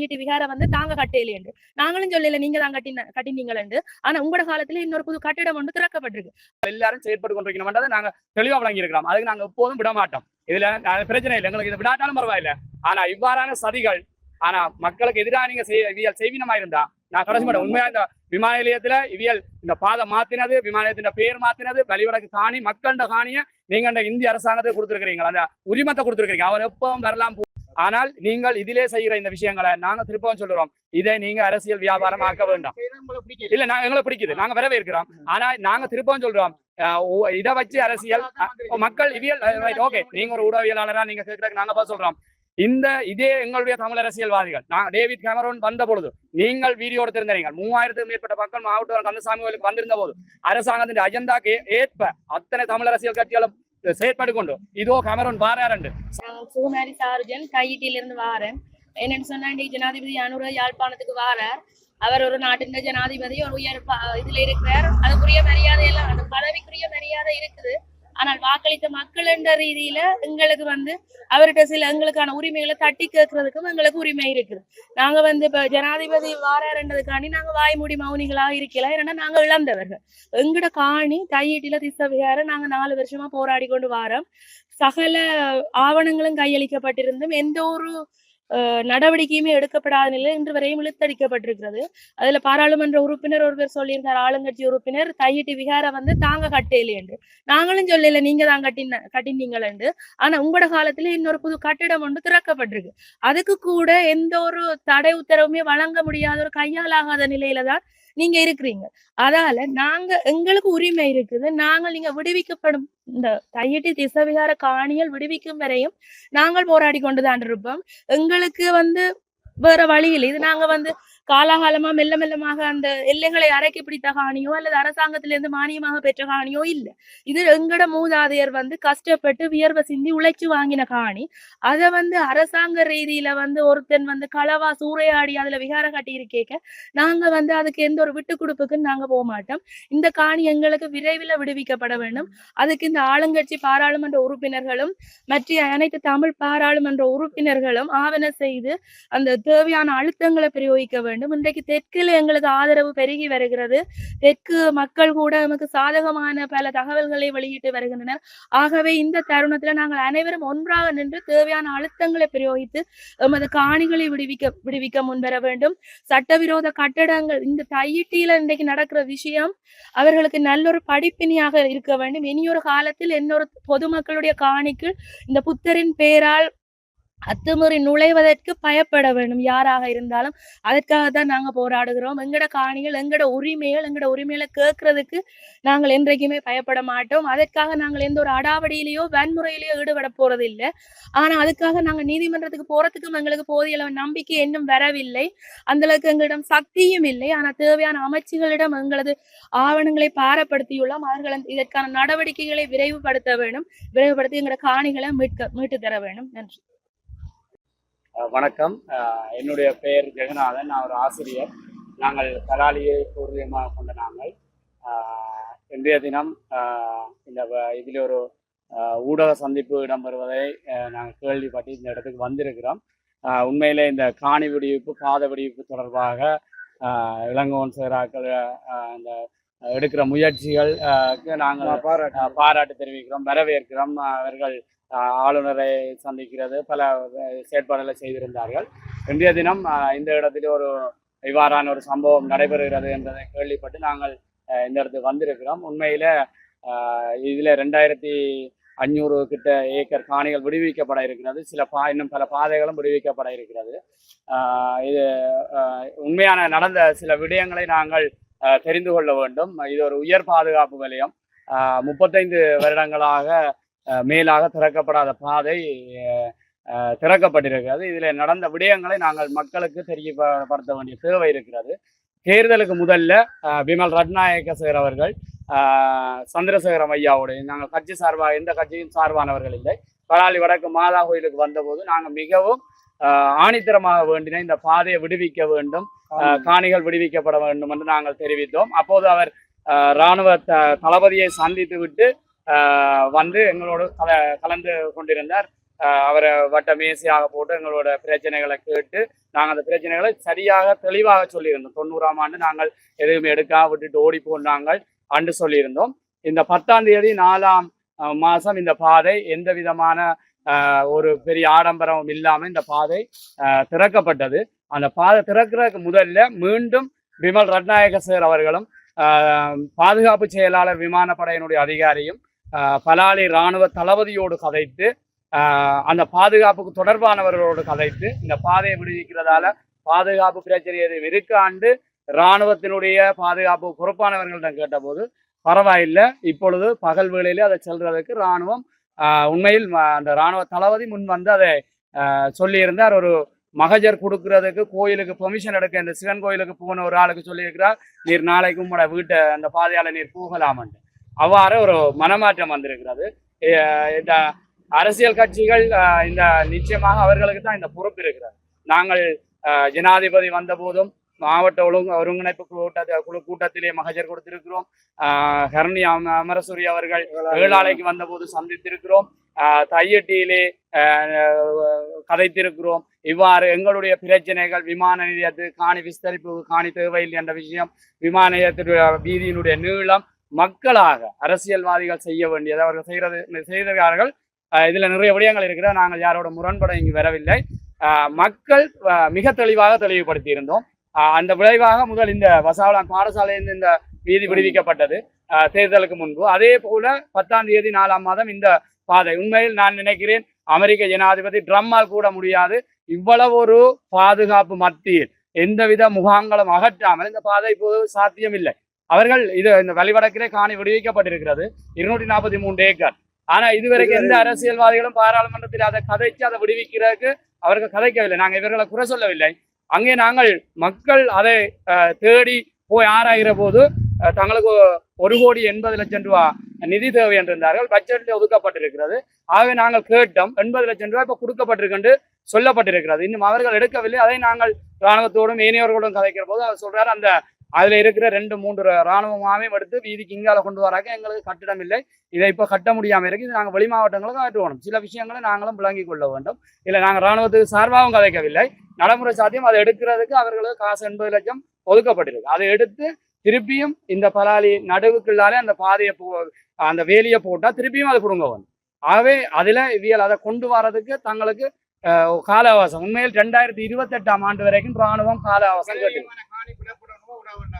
ஈட்டி விகார வந்து தாங்க கட்டையிலேண்டு நாங்களும் சொல்லல நீங்க தான் கட்டின கட்டினீங்களேண்டு. ஆனா உங்களோட காலத்துல இன்னொரு புது கட்டிடம் ஒன்று திறக்கப்பட்டிருக்கு. எல்லாரும் செயற்பட்டு கொண்டிருக்கணும்ன்றதை நாங்க தெளிவா வழங்கி இருக்கிறோம் அதுக்கு நாங்க எப்போதும் விட மாட்டோம் இதுல பிரச்சனை இல்லை. எங்களுக்கு இது விடாட்டாலும் பரவாயில்ல. ஆனா இவ்வாறான சதிகள் ஆனா மக்களுக்கு எதிராக நீங்க இவியல் செய்வினமா இருந்தா நான் கடைசி மாட்டேன் உண்மையா இந்த விமான நிலையத்துல இவியல் இந்த பாதை மாத்தினது விமான நிலையத்தின் பேர் மாத்தினது வழிவடக்கு காணி மக்கள்கிட்ட காணிய நீங்க இந்த இந்திய அரசாங்கத்தை கொடுத்திருக்கிறீங்க. அந்த உரிமத்தை கொடுத்திருக்கீங்க அவர் எப்பவும் வரலாம் ஆனால் நீங்கள் இதிலே செய்கிற இந்த விஷயங்களை நாங்க திருப்பவும் சொல்லுறோம் இதை நீங்க அரசியல் வியாபாரம் ஆக்க வேண்டாம். இல்ல நாங்க எங்களை பிடிக்குது. நாங்க வரவேற்கிறோம். ஆனா நாங்க திருப்பவும் சொல்றோம் இதை வச்சு அரசியல் மக்கள் இவியல் ஓகே நீங்க ஒரு ஊடகவியலாளரா நீங்க கேட்கறதுக்கு நாங்க பதில் சொல்றோம் இந்த இதே எங்களுடைய தமிழ் அரசியல்வாதிகள் நான் டேவிட் கேமரோன் வந்த பொழுது நீங்கள் வீடியோ எடுத்திருந்தீங்க மூவாயிரத்துக்கு மேற்பட்ட மக்கள் மாவட்ட கந்தசாமி கோயிலுக்கு வந்திருந்த போது அரசாங்கத்தின் அஜெண்டாக்கு ஏற்ப அத்தனை தமிழ் அரசியல் கட்சிகளும் செயற்பாடு கொண்டு இதோ கமரோன் பாராரண்டு நான் சுகுமாரி சார்ஜன் கையீட்டில இருந்து வாரேன். என்னன்னு சொன்னா இன்னைக்கு ஜனாதிபதி அனுர யாழ்ப்பாணத்துக்கு வாரார். அவர் ஒரு நாட்டின் ஜனாதிபதி ஒரு உயர் இதுல இருக்கிறார். அதுக்குரிய மரியாதை எல்லாம் அந்த பதவிக்குரிய மரியாதை இருக்குது. ஆனால் வாக்களித்த மக்கள் என்ற ரீதியில எங்களுக்கு வந்து அவர்கிட்ட சில எங்களுக்கான உரிமைகளை தட்டி கேட்கறதுக்கும் எங்களுக்கு உரிமை இருக்குது. நாங்க வந்து இப்ப ஜனாதிபதி வாராருன்றதுக்காண்டி நாங்க வாய்மூடி மௌனிகளா இருக்கலாம். ஏன்னா நாங்க இழந்தவர்கள். எங்கட காணி தையீட்டில திசவிகார நாங்க நாலு வருஷமா போராடி கொண்டு வாரோம். சகல ஆவணங்களும் கையளிக்கப்பட்டிருந்தும் எந்த ஒரு நடவடிக்கையுமே எடுக்கப்படாத நிலையில் இன்று வரையும் இழுத்தடிக்கப்பட்டிருக்கிறது. அதுல பாராளுமன்ற உறுப்பினர் ஒருவர் சொல்லியிருந்தார் ஆளுங்கட்சி உறுப்பினர் தையிட்டு விகார வந்து தாங்க கட்டையிலேண்டு நாங்களும் சொல்லல நீங்க தான் கட்டின என்று. ஆனா உங்களோட காலத்துல இன்னொரு புது கட்டிடம் ஒன்று திறக்கப்பட்டிருக்கு. அதுக்கு கூட எந்த ஒரு தடை உத்தரவுமே வழங்க முடியாத ஒரு கையாலாகாத நிலையில தான் நீங்க இருக்கிறீங்க. அதால நாங்க எங்களுக்கு உரிமை இருக்குது. நாங்கள் நீங்க விடுவிக்கப்படும் இந்த தையட்டி திசவிகார காணிகள் விடுவிக்கும் வரையும் நாங்கள் போராடி கொண்டுதான் இருப்போம். எங்களுக்கு வந்து வேற வழி இல்லை. இது நாங்க வந்து காலாகாலமா மெல்ல மெல்லமாக அந்த எல்லைகளை அரைக்கி பிடித்த காணியோ அல்லது அரசாங்கத்திலிருந்து மானியமாக பெற்ற காணியோ இல்ல. இது எங்கட மூதாதையர் வந்து கஷ்டப்பட்டு வியர்வை சிந்தி உழைச்சு வாங்கின காணி. அத வந்து அரசாங்க ரீதியில வந்து ஒருத்தன் வந்து களவா சூறையாடி அதுல விகார கட்டி இருக்கேக்க நாங்க வந்து அதுக்கு எந்த ஒரு விட்டு கொடுப்புக்குன்னு நாங்க போக மாட்டோம். இந்த காணி எங்களுக்கு விரைவில் விடுவிக்கப்பட வேண்டும். அதுக்கு இந்த ஆளுங்கட்சி பாராளுமன்ற உறுப்பினர்களும் மற்ற அனைத்து தமிழ் பாராளுமன்ற உறுப்பினர்களும் ஆவண செய்து அந்த தேவையான அழுத்தங்களை பிரயோகிக்க வேண்டும் இன்றைக்கு தெற்கில் எங்களுக்கு ஆதரவு பெருகி வருகிறது. தெற்கு மக்கள் கூட நமக்கு சாதகமான பல தகவல்களை வெளியிட்டு வருகின்றனர். ஆகவே இந்த தருணத்துல நாங்கள் அனைவரும் ஒன்றாக நின்று தேவையான அழுத்தங்களை பிரயோகித்து எமது காணிகளை விடுவிக்க விடுவிக்க முன்வர வேண்டும். சட்டவிரோத கட்டடங்கள் இந்த தையிட்டியில இன்றைக்கு நடக்கிற விஷயம் அவர்களுக்கு நல்லொரு படிப்பினியாக இருக்க வேண்டும். இனியொரு காலத்தில் இன்னொரு பொதுமக்களுடைய காணிக்கு இந்த புத்தரின் பெயரால் அத்துமுறை நுழைவதற்கு பயப்பட வேண்டும். யாராக இருந்தாலும் அதற்காக தான் நாங்க போராடுகிறோம். எங்கட காணிகள் எங்கட உரிமைகள் எங்கட உரிமையில கேட்கறதுக்கு நாங்கள் என்றைக்குமே பயப்பட மாட்டோம். அதற்காக நாங்கள் எந்த ஒரு அடாவடியிலேயோ வன்முறையிலேயோ ஈடுபட போறது இல்லை ஆனா அதுக்காக நாங்க நீதிமன்றத்துக்கு போறதுக்கும் எங்களுக்கு போதிய அளவு நம்பிக்கை இன்னும் வரவில்லை. அந்த அளவுக்கு எங்களிடம் சக்தியும் இல்லை. ஆனா தேவையான அமைச்சுகளிடம் எங்களது ஆவணங்களை பாரப்படுத்தியுள்ளோம். அவர்கள் இதற்கான நடவடிக்கைகளை விரைவுபடுத்த வேண்டும். விரைவுபடுத்தி எங்களோட காணிகளை மீட்க மீட்டு தர வேண்டும். நன்றி. வணக்கம். என்னுடைய பெயர் ஜெகநாதன். நான் ஒரு ஆசிரியர். நாங்கள் கலாலியை பூர்வீகமாக கொண்ட நாங்கள். இன்றைய தினம் இந்த இதில் ஒரு ஊடக சந்திப்பு இடம்பெறுவதை நாங்கள் கேள்விப்பட்டு இந்த இடத்துக்கு வந்திருக்கிறோம். உண்மையிலே இந்த காணி விடுவிப்பு பாத விடுவிப்பு தொடர்பாக அஹ் இளங்கோவன் சேராக்கள் இந்த எடுக்கிற முயற்சிகள் நாங்கள் பாராட்டு தெரிவிக்கிறோம் வரவேற்கிறோம். அவர்கள் ஆளுநரை சந்திக்கிறது பல செயற்பாடுகளை செய்திருந்தார்கள். இன்றைய தினம் இந்த இடத்தில் ஒரு இவ்வாறான ஒரு சம்பவம் நடைபெறுகிறது என்பதை கேள்விப்பட்டு நாங்கள் இந்த இடத்துக்கு வந்திருக்கிறோம். உண்மையில இதில் ரெண்டாயிரத்தி அஞ்சூறு கிட்ட ஏக்கர் காணிகள் விடுவிக்கப்பட இருக்கிறது. சில பா இன்னும் பல பாதைகளும் விடுவிக்கப்பட இருக்கிறது. இது உண்மையான நடந்த சில விடயங்களை நாங்கள் தெரிந்து கொள்ள வேண்டும். இது ஒரு உயர் பாதுகாப்பு வலயம். முப்பத்தைந்து வருடங்களாக மேலாக திறக்கப்படாத பாதை திறக்கப்பட்டிருக்கிறது. இதில் நடந்த விடயங்களை நாங்கள் மக்களுக்கு தெரியப்படுத்த வேண்டிய தேவை இருக்கிறது. தேர்தலுக்கு முதல்ல விமல் ரட்நாயக்க சார் அவர்கள் சந்திரசேகரம் ஐயாவுடைய நாங்கள் கட்சி சார்பாக எந்த கட்சியும் சார்பானவர்கள் இல்லை. பலாலி வடக்கு மாதா கோயிலுக்கு வந்தபோது நாங்கள் மிகவும் ஆணித்தரமாக வேண்டின இந்த பாதையை விடுவிக்க வேண்டும் காணிகள் விடுவிக்கப்பட வேண்டும் என்று நாங்கள் தெரிவித்தோம். அப்போது அவர் இராணுவ த- தளபதியை சந்தித்து விட்டு வந்து எங்களோட கல கலந்து கொண்டிருந்தார். அவரை வட்ட மேசியாக போட்டு எங்களோட பிரச்சனைகளை கேட்டு நாங்கள் அந்த பிரச்சனைகளை சரியாக தெளிவாக சொல்லியிருந்தோம். தொண்ணூறாம் ஆண்டு நாங்கள் எதுவுமே எடுக்காம விட்டுட்டு ஓடி போனாங்கள் அன்று சொல்லியிருந்தோம். இந்த பத்தாம் தேதி நாலாம் மாதம் மாசம் இந்த பாதை எந்த விதமான ஆஹ் ஒரு பெரிய ஆடம்பரமும் இல்லாமல் இந்த பாதை திறக்கப்பட்டது. அந்த பாதை திறக்கிறதுக்கு முதல்ல மீண்டும் விமல் ரட்நாயக சார் அவர்களும் ஆஹ் பாதுகாப்பு செயலாளர் விமானப்படையினுடைய அதிகாரியும் பலாலி இராணுவ தளபதியோடு கதைத்து அந்த பாதுகாப்புக்கு தொடர்பானவர்களோடு கதைத்து இந்த பாதையை விடுவிக்கிறதால பாதுகாப்பு பிரச்சனை எதுவும் இருக்காண்டு இராணுவத்தினுடைய பாதுகாப்பு பொறுப்பானவர்களிடம் கேட்டபோது பரவாயில்லை இப்பொழுது பகல் வேளையிலே அதை செல்றதுக்கு இராணுவம் உண்மையில் அந்த இராணுவ தளபதி முன் வந்து அதை சொல்லியிருந்தார். ஒரு மகஜர் கொடுக்கறதுக்கு கோயிலுக்கு பெர்மிஷன் எடுக்க இந்த சிவன் கோயிலுக்கு போன ஒரு ஆளுக்கு சொல்லியிருக்கிறார். நீர் நாளைக்கு உங்களோட வீட்டை அந்த பாதையால நீர் போகலாமன்ட்டு. அவ்வாறு ஒரு மனமாற்றம் வந்திருக்கிறது. இந்த அரசியல் கட்சிகள் இந்த நிச்சயமாக அவர்களுக்கு தான் இந்த பொறுப்பு இருக்கிறது. நாங்கள் அஹ் ஜனாதிபதி வந்த போதும் மாவட்ட ஒழுங்கு ஒருங்கிணைப்பு கூட்ட குழு கூட்டத்திலே மகஜர் கொடுத்திருக்கிறோம். ஆஹ் ஹரணி அம- அமரசூரி அவர்கள் ஏழாலைக்கு வந்தபோது சந்தித்திருக்கிறோம். தையட்டியிலே கதைத்திருக்கிறோம். இவ்வாறு எங்களுடைய பிரச்சனைகள் விமான நிலையத்து காணி விஸ்தரிப்பு காணி தேவையில்லை என்ற விஷயம் விமான நிலையத்துடைய வீதியினுடைய நீளம் மக்களாக அரசியல்வாதிகள் செய்ய வேண்டியது அவர்கள் செய்கிறது செய்கிறார்கள் இதில் நிறைய விடயங்கள் இருக்கிற நாங்கள் யாரோட முரண்பட இங்கு வரவில்லை. மக்கள் மிக தெளிவாக தெளிவுபடுத்தி இருந்தோம் அந்த விளைவாக முதல் இந்த வசாவளம் பாடசாலையிலிருந்து இந்த வீதி விடுவிக்கப்பட்டது. தேர்தலுக்கு முன்பு. அதே போல பத்தாம் தேதி நாலாம் மாதம் இந்த பாதை. உண்மையில் நான் நினைக்கிறேன் அமெரிக்க ஜனாதிபதி ட்ரம்மால் கூட முடியாது. இவ்வளவு ஒரு பாதுகாப்பு மத்தியில் எந்தவித முகாங்களும் அகற்றாமல் இந்த பாதை இப்போது சாத்தியமில்லை. அவர்கள் இது இந்த வழிவடக்கிலே காணி விடுவிக்கப்பட்டிருக்கிறது. இருநூற்றி நாற்பத்தி மூன்று ஏக்கர். ஆனா இதுவரைக்கும் எந்த அரசியல்வாதிகளும் பாராளுமன்றத்தில் அதை கதைச்சு அதை விடுவிக்கிறதுக்கு அவர்கள் கதைக்கவில்லை. நாங்கள் இவர்களை குறை சொல்லவில்லை. அங்கே நாங்கள் மக்கள் அதை தேடி போய் ஆராய்கிற போது தங்களுக்கு ஒரு கோடி எண்பது லட்சம் ரூபா நிதி தேவை என்றிருந்தார்கள். பட்ஜெட்டில் ஒதுக்கப்பட்டிருக்கிறது. ஆகவே நாங்கள் கேட்டோம் எண்பது லட்சம் ரூபாய் இப்போ கொடுக்கப்பட்டிருக்கு சொல்லப்பட்டிருக்கிறது. இன்னும் அவர்கள் எடுக்கவில்லை. அதை நாங்கள் இராணுவத்தோடும் ஏனையவர்களோடும் கதைக்கிற போது அவர் சொல்றாரு அந்த அதுல இருக்கிற ரெண்டு மூன்று இராணுவமாவே எடுத்து வீதிக்கு இங்கால கொண்டு வராங்க. எங்களுக்கு கட்டிடம் இல்லை இதை இப்போ கட்ட முடியாம இருக்கு. இது நாங்கள் வெளி மாவட்டங்களுக்கு காட்டுவோம். சில விஷயங்களை நாங்களும் விளங்கிக் கொள்ள வேண்டும். இல்லை நாங்கள் இராணுவத்துக்கு சார்பாகவும் கதைக்கவில்லை. நடைமுறை சாத்தியம் அதை எடுக்கிறதுக்கு அவர்களுக்கு காசு எண்பது லட்சம் ஒதுக்கப்பட்டிருக்கு. அதை எடுத்து திருப்பியும் இந்த பலாலி நடுவுக்குள்ளாலே அந்த பாதையை போ அந்த வேலியை போட்டா திருப்பியும் அதை கொடுங்க வந்து ஆகவே அதுல இவியல் அதை கொண்டு வரதுக்கு தங்களுக்கு கால அவகாசம் உண்மையில் ரெண்டாயிரத்தி இருபத்தெட்டாம் ஆண்டு வரைக்கும் ராணுவம் கால அவகாசம் கேட்டு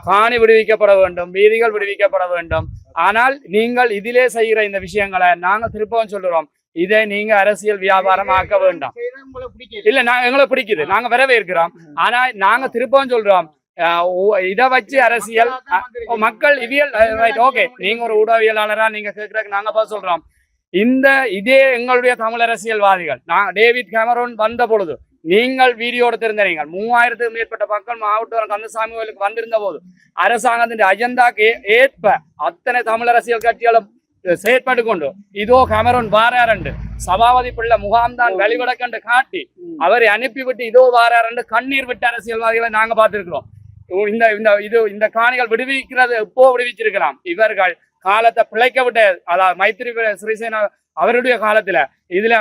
காணி விடுவிக்கப்பட வேண்டும் வீதிகள் விடுவிக்கப்பட வேண்டும். ஆனால் நீங்கள் இதிலே செய்கிற இந்த விஷயங்களை நாங்க திருப்பவும் சொல்லுறோம். இதை நீங்க அரசியல் வியாபாரம் ஆக்க வேண்டாம். இல்ல எங்களை பிடிக்குது. நாங்க வரவேற்கிறோம். ஆனா நாங்க திருப்பவும் சொல்றோம். இதை வச்சு அரசியல் மக்கள் இவியல் ஓகே. நீங்க ஒரு ஊடகவியலாளரா நீங்க கேட்கறதுக்கு நாங்க சொல்றோம். இந்த இதே எங்களுடைய தமிழ் அரசியல்வாதிகள் நான் டேவிட் கேமரோன் வந்த பொழுது நீங்கள் வீடியோ எடுத்திருந்தீர்கள் மூவாயிரத்துக்கு மேற்பட்ட மக்கள் மாவட்டம் கந்தசாமி கோயிலுக்கு வந்திருந்த போது அரசாங்கத்தின் அஜெண்டாக்கு ஏற்ப அத்தனை தமிழ் அரசியல் கட்சிகளும் செயற்பட்டு கொண்டு இதோ கேமரோன் வாராரண்டு சபாபதி பிள்ளை முகாம்தான் வெளிவிடக்கண்டு காட்டி அவரை அனுப்பிவிட்டு இதோ வாராரண்டு கண்ணீர் விட்ட அரசியல்வாதிகளை நாங்க பார்த்திருக்கிறோம். இந்த இந்த இது இந்த காணிகள் விடுவிக்கிறது எப்போ விடுவிச்சிருக்கலாம்? இவர்கள் காலத்தை பிழைக்க விட்ட அதாவது மைத்திரி சிறிசேனா அவருடைய காலத்துல இதுல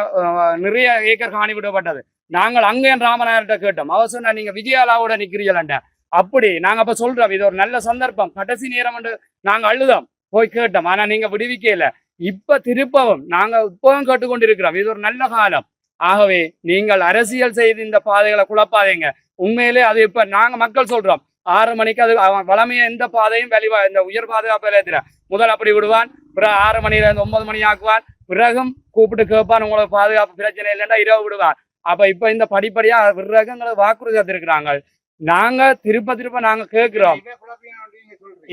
நிறைய ஏக்கர் காணி விடப்பட்டது. நாங்கள் அங்கேயும் ராமநாயர்கிட்ட கேட்டோம். அவர் சொன்னா நீங்க விஜயாலாவோட நிக்கிறீங்கள அப்படி நாங்க அப்ப சொல்றோம் இது ஒரு நல்ல சந்தர்ப்பம். கடைசி நேரம் என்று நாங்க அழுதோம். போய் கேட்டோம். ஆனா நீங்க விடுவிக்கல இப்ப திருப்பவும் நாங்க இப்பவும் கேட்டுக்கொண்டிருக்கிறோம். இது ஒரு நல்ல காலம். ஆகவே நீங்கள் அரசியல் செய்து இந்த பாதைகளை குழப்பாதீங்க. உண்மையிலே அது இப்ப நாங்க மக்கள் சொல்றோம். ஆறு மணிக்கு அது அவன் வளமையை எந்த பாதையும் வெளிவா இந்த உயர் பாதுகாப்பு நிலையத்துல முதல் அப்படி விடுவான் அப்புறம் ஆறு மணில இருந்து ஒன்பது மணி ஆக்குவான். பிறகும் கூப்பிட்டு கேட்பான் உங்களுக்கு பாதுகாப்பு பிரச்சனை இல்லைன்னா இரவு விடுவான் அப்ப இப்ப இந்த படிப்படியா பிறகு எங்களுக்கு வாக்குறுதி தந்திருக்கிறாங்க நாங்க திருப்ப திருப்ப நாங்க கேட்கிறோம்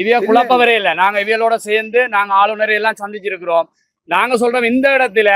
இவைய குழப்பவரே இல்லை. நாங்க இவியலோட சேர்ந்து நாங்க ஆளுநரை எல்லாம் சந்திச்சிருக்கிறோம். நாங்க சொல்றோம் இந்த இடத்துல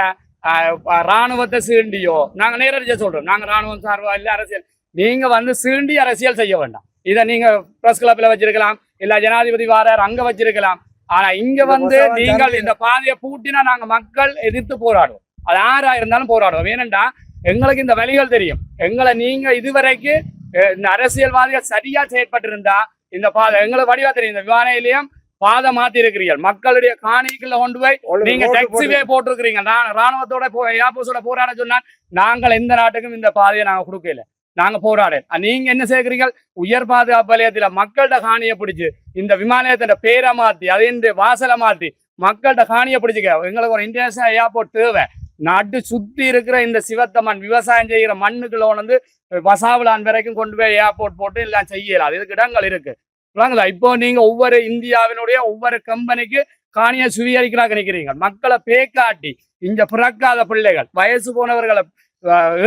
ராணுவத்தை சீண்டியோ. நாங்க நேரடியா சொல்றோம். நாங்க ராணுவம் சார்பா இல்ல அரசியல். நீங்க வந்து சீண்டி அரசியல் செய்ய வேண்டாம். இதை நீங்க பிரஸ் கிளப்ல வச்சிருக்கலாம். இல்ல ஜனாதிபதி வாரார் அங்க வச்சிருக்கலாம். ஆனா இங்க வந்து நீங்கள் இந்த பாதையை பூட்டினா நாங்க மக்கள் எதிர்த்து போராடுவோம். அது யாரா இருந்தாலும் போராடுவோம். ஏனென்றா எங்களுக்கு இந்த வழிகள் தெரியும். எங்களை நீங்க இதுவரைக்கும் அஹ், இந்த அரசியல்வாதிகள் சரியா செயற்பட்டிருந்தா இந்த பாதை எங்களுக்கு வடிவா தெரியும். இந்த விமான நிலையம் பாதை மாத்தி இருக்கிறீர்கள் மக்களுடைய காணிக்குள்ள கொண்டு போய் நீங்க டெக்ஸிவே போட்டிருக்கிறீங்க. நான் ராணுவத்தோட ஏர்போர்ஸோட போராட சொன்னா நாங்கள் எந்த நாட்டுக்கும் இந்த பாதையை நாங்க கொடுக்கல. நாங்க போராடேன் நீங்க என்ன செய்கிறீங்க உயர் பாதுகாப்பு வலயத்துல மக்கள்கிட்ட காணியை பிடிச்சு இந்த விமானத்தோட பேரை மாத்தி அதே வாசலை மாத்தி மக்கள்கிட்ட காணியை பிடிச்சிக்க. எங்களுக்கு ஒரு இன்டர்நேஷனல் ஏர்போர்ட் தேவை. நடு சுத்தி இருக்கிற இந்த சிவத்தமன் விவசாயம் செய்கிற மண்ணுக்குள்ள வந்து வசாவிலான் வரைக்கும் கொண்டு போய் ஏர்போர்ட் போட்டு எல்லாம் செய்யலாம். இதுக்கு இடங்கள் இருக்கு. புரியுங்களா இப்போ நீங்க ஒவ்வொரு இந்தியாவினுடைய ஒவ்வொரு கம்பெனிக்கு காணியை சுவீகரிக்கிறாங்க நினைக்கிறீங்க. மக்களை பேக்காட்டி இங்க பிறக்காத பிள்ளைகள் வயசு போனவர்களை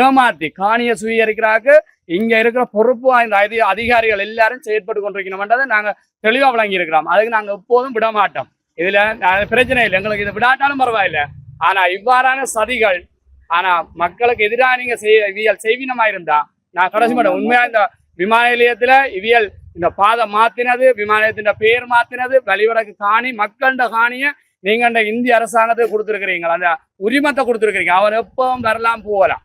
ஏமாத்தி காணியை சுவீகரிக்கிறாங்க இங்க இருக்கிற பொறுப்பு வாய்ந்த அதி அதிகாரிகள் எல்லாரும் செயற்பட்டு கொண்டிருக்கணும்ன்றதை நாங்க தெளிவா விளங்கி இருக்கிறோம் அதுக்கு நாங்க எப்போதும் விட மாட்டோம் இதுல பிரச்சனை இல்லை. எங்களுக்கு இது விடாட்டாலும் பரவாயில்ல. ஆனா இவ்வாறான சதிகள் ஆனா மக்களுக்கு எதிராக நீங்க செய்ய இவியல் செய்வீனமா இருந்தா நான் கடைசி மாட்டேன். உண்மையா இந்த விமான நிலையத்துல இவியல் இந்த பாதை மாத்தினது விமான நிலையத்தின் பேர் மாத்தினது வழிவடக்கு காணி மக்கள்கிட்ட காணிய நீங்க அந்த இந்திய அரசாங்கத்துக்கு கொடுத்துருக்கிறீங்க. அந்த உரிமத்தை கொடுத்துருக்கீங்க அவன் எப்பவும் வரலாம் போகலாம்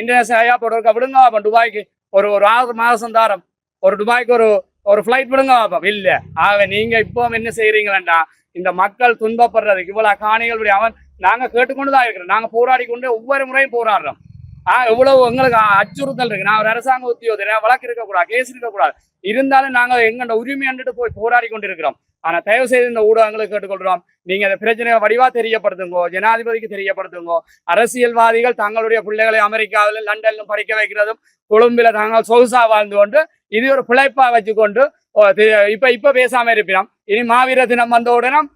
இன்டர்நேஷனல் ஏர்போர்ட் விடுங்க அப்போ துபாய்க்கு. ஒரு ஒரு ஆறு மாசம் தாரம். ஒரு துபாய்க்கு ஒரு ஒரு ஃப்ளைட் விடுங்க பாப்போம் இல்ல. ஆக நீங்க இப்போ என்ன செய்யறீங்களா இந்த மக்கள் துன்பப்படுறதுக்கு இவ்வளவு காணிகள் அவன் நாங்க கேட்டுக்கொண்டு தான் இருக்கிறோம். நாங்க போராடி கொண்டு ஒவ்வொரு முறையும் போராடுறோம். ஆஹ் எவ்வளவு எங்களுக்கு அச்சுறுத்தல் இருக்கு. நான் ஒரு அரசாங்க உத்தியோகத்தர். வழக்கு இருக்கக்கூடாது கேஸ் இருக்கக்கூடாது. இருந்தாலும் நாங்க எங்கண்ட உரிமை அண்டுட்டு போய் போராடி கொண்டு இருக்கிறோம் ஆனா தயவு செய்து இந்த ஊடகங்களுக்கு கேட்டுக்கொள்றோம் நீங்க அந்த பிரச்சனையை வடிவா தெரியப்படுத்துங்கோ ஜனாதிபதிக்கு தெரியப்படுத்துங்கோ. அரசியல்வாதிகள் தங்களுடைய பிள்ளைகளை அமெரிக்காவிலும் லண்டனிலும் படிக்க வைக்கிறதும் கொழும்பில தாங்கள் சொகுசா வாழ்ந்து கொண்டு இது ஒரு பிழைப்பா வச்சுக்கொண்டு இப்ப இப்ப பேசாம இருப்பினோம். இனி மாவீர தினம் வந்த உடனும்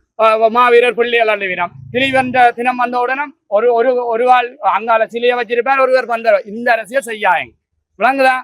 மாவீரர் பிள்ளைகள் அள்ளுவினோம் திரிவந்த தினம் வந்த உடனும் ஒரு ஒரு ஒரு ஆள் அங்கால சிலையை வச்சிருப்பார் ஒருவர் வந்த இந்த அரசியல் செய்யாங்க விளங்குதா?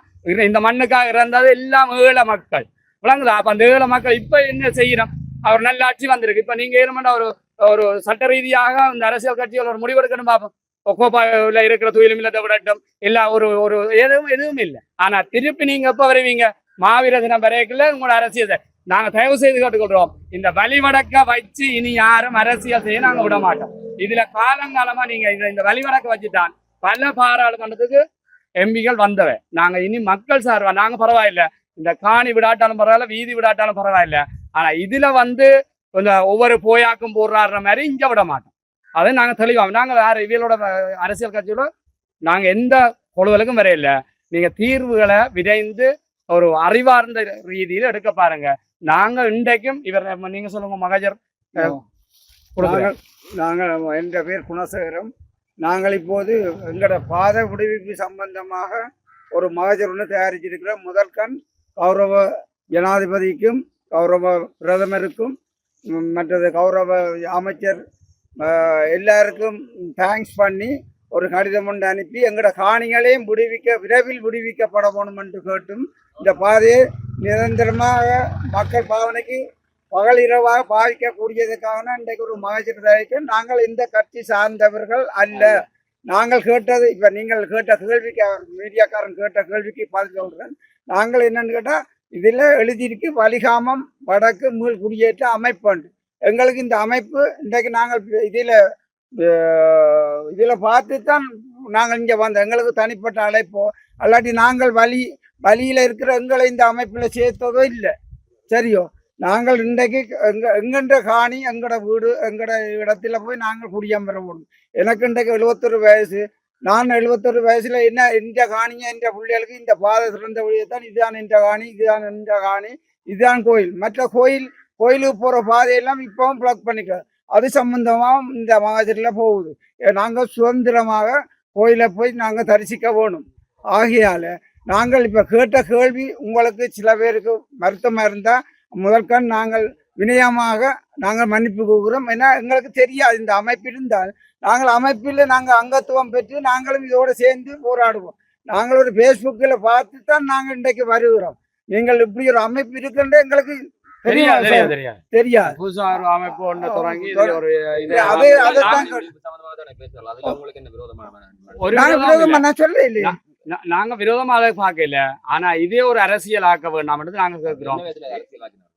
இந்த மண்ணுக்காக இறந்தது எல்லாம் ஏழை மக்கள். விளங்குதா? அப்ப அந்த ஏழை மக்கள் இப்ப என்ன செய்யணும்? அவர் நல்ல ஆட்சி வந்திருக்கு. இப்ப நீங்க ஏறுமெண்டா ஒரு ஒரு சட்ட ரீதியாக இந்த அரசியல் கட்சிகள் ஒரு முடிவெடுக்கணும் பார்ப்போம். கோப்பாவில் இருக்கிற துயிலும் இல்லத்தை விடட்டும். இல்ல ஒரு ஒரு எதுவும் எதுவும் இல்லை. ஆனா திருப்பி நீங்க எப்ப வருவீங்க? மாவீர தினம் வரைக்குள்ள உங்களோட அரசியல் நாங்க தயவு செய்து கேட்டுக்கொள்றோம். இந்த வழிவடக்க வச்சு இனி யாரும் அரசியல் செய்ய நாங்க விட மாட்டோம். இதுல காலங்காலமா நீங்க இந்த இந்த வழிவடக்க வச்சுதான் பல பாராளுமன்றத்துக்கு எம்பிகள் வந்தவ நாங்க இனி மக்கள் சார்வா நாங்க பரவாயில்ல. இந்த காணி விடாட்டாலும் பரவாயில்ல வீதி விடாட்டாலும் பரவாயில்ல. ஆனா இதுல வந்து ஒவ்வொரு போயாக்கும் போடுறாடுற மாதிரி இங்க விட மாட்டோம். அதை நாங்க தெளிவா நாங்க வேற இவியலோட அரசியல் கட்சியோட நாங்க எந்த கொழுவலுக்கும் வரையில நீங்க தீர்வுகளை விரைந்து ஒரு அறிவார்ந்த ரீதியில எடுக்க பாருங்க. நாங்க இன்றைக்கும் இவர் நீங்க சொல்லுங்க மகஜர். நாங்கள் நாங்கள் என்ற பேர் குணசேகரம். நாங்கள் இப்போது எங்களோட பாத விடுவிப்பு சம்பந்தமாக ஒரு மகஜர் ஒன்று தயாரிச்சிருக்கிறோம். முதல் கண் கௌரவ ஜனாதிபதிக்கும் கௌரவ பிரதமருக்கும் மற்றது கௌரவ அமைச்சர் எல்லாருக்கும் தேங்க்ஸ் பண்ணி ஒரு கடிதம் ஒன்று அனுப்பி எங்களோட காணிகளையும் விடுவிக்க விரைவில் விடுவிக்கப்பட வேணும் என்று கேட்டும். இந்த பாதையை நிரந்தரமாக மக்கள் பாவனைக்கு பகல் இரவாக பாதிக்கக்கூடியதுக்காக இன்றைக்கு ஒரு மகஜர் தயாரிக்க நாங்கள் இந்த கட்சி சார்ந்தவர்கள் அல்ல. நாங்கள் கேட்டது இப்போ நீங்கள் கேட்ட கேள்விக்கு மீடியாக்காரன் கேட்ட கேள்விக்கு பதில் சொல்கிறேன் நாங்கள் என்னன்னு கேட்டால் இதில் எழுதியிருக்கு வலிகாமம் வடக்கு மீள் குடியேற்ற அமைப்பு எங்களுக்கு இந்த அமைப்பு இன்றைக்கு நாங்கள் இதில் இதில் பார்த்து தான் நாங்கள் இங்கே வந்தோம். எங்களுக்கு தனிப்பட்ட அழைப்போ அல்லாட்டி நாங்கள் வழி வழியில் இருக்கிற எங்களை இந்த அமைப்பில் சேர்த்ததோ இல்லை. சரியோ? நாங்கள் இன்றைக்கு எங்க எங்கென்ற காணி எங்களோட வீடு எங்களோட இடத்துல போய் நாங்கள் குடியமர போடணும் எனக்கு இன்றைக்கு எழுபத்தொரு வயசு நான் எழுபத்தொரு வயசுல என்ன இந்த காணிங்க இந்த பிள்ளைகளுக்கு இந்த பாதை சிறந்த வழியைத்தான் தான் இதுதான் இந்த காணி இதுதான் இந்த காணி இதுதான் கோயில். மற்ற கோயில் கோயிலுக்கு போற பாதையெல்லாம் இப்பவும் பிளாக் பண்ணிக்க அது சம்பந்தமா இந்த மகாஜரில் போகுது. ஏ, சுதந்திரமாக கோயிலை போய் நாங்கள் தரிசிக்க வேணும். ஆகையால நாங்கள் இப்போ கேட்ட கேள்வி உங்களுக்கு சில பேருக்கு மருத்துவமாக இருந்தால் முதற்கண் நாங்கள் வினயமாக நாங்கள் மன்னிப்பு கூறுகிறோம் ஏன்னா எங்களுக்கு தெரியாது இந்த அமைப்பு இருந்தால் நாங்கள் அமைப்பில் நாங்கள் அங்கத்துவம் பெற்று நாங்களும் இதோடு சேர்ந்து போராடுவோம். நாங்கள் ஒரு ஃபேஸ்புக்கில் பார்த்து தான் நாங்கள் இன்றைக்கு வருகிறோம். நீங்கள் இப்படி ஒரு அமைப்பு இருக்குன்ற எங்களுக்கு தெரியாது புதுசா ஒரு அமைப்பு ஒன்று தொடங்கி அது ஒரு நாங்கள் விரோதம் நாங்க விரோதமாக பார்க்கல. ஆனா இதே ஒரு அரசியல் ஆக்க வேண்டாம் நாங்க கேட்கிறோம்.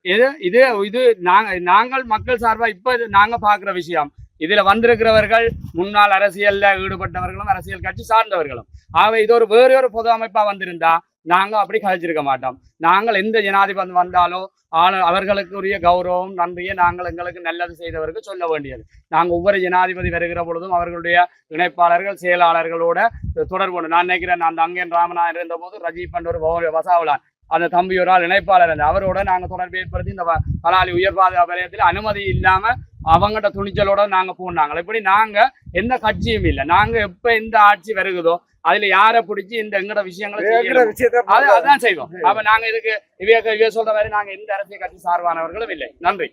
இது இது இது நாங்க நாங்கள் மக்கள் சார்பா இப்ப நாங்க பாக்குற விஷயம். இதுல வந்திருக்கிறவர்கள் முன்னாள் அரசியல்ல ஈடுபட்டவர்களும் அரசியல் கட்சி சார்ந்தவர்களும். ஆக இது ஒரு வேறு ஒரு பொது அமைப்பா வந்திருந்தா நாங்கள் அப்படி கழிச்சிருக்க மாட்டோம். நாங்கள் எந்த ஜனாதிபதி வந்தாலோ ஆள அவர்களுக்குரிய கௌரவம் நன்றியை நாங்கள் எங்களுக்கு நல்லது செய்தவருக்கு சொல்ல வேண்டியது. நாங்கள் ஒவ்வொரு ஜனாதிபதி வருகிற பொழுதும் அவர்களுடைய இணைப்பாளர்கள் செயலாளர்களோட தொடர்பு நான் நினைக்கிறேன் நான் அங்கேன் ராமநாயன் இருந்தபோது ரஜீப் என்ற ஒரு வசாவலான் அந்த தம்பி ஒரு ஆள் இணைப்பாளர். அவரோட நாங்க தொடர்பு ஏற்படுத்தி இந்த பலாலி உயர் பாதுகாப்பு நிலையத்தில் அனுமதி இல்லாம அவங்கள்ட்ட துணிச்சலோட நாங்க போனாங்க இப்படி நாங்க எந்த கட்சியும் இல்லை. நாங்க எப்ப எந்த ஆட்சி வருகுதோ அதுல யாரை பிடிச்சி இந்த எங்கட விஷயங்களை அதான் செய்வோம். அப்ப நாங்க இதுக்கு இவைய சொல்ற மாதிரி நாங்க எந்த அரசியல் கட்சி சார்பானவர்களும் இல்லை. நன்றி.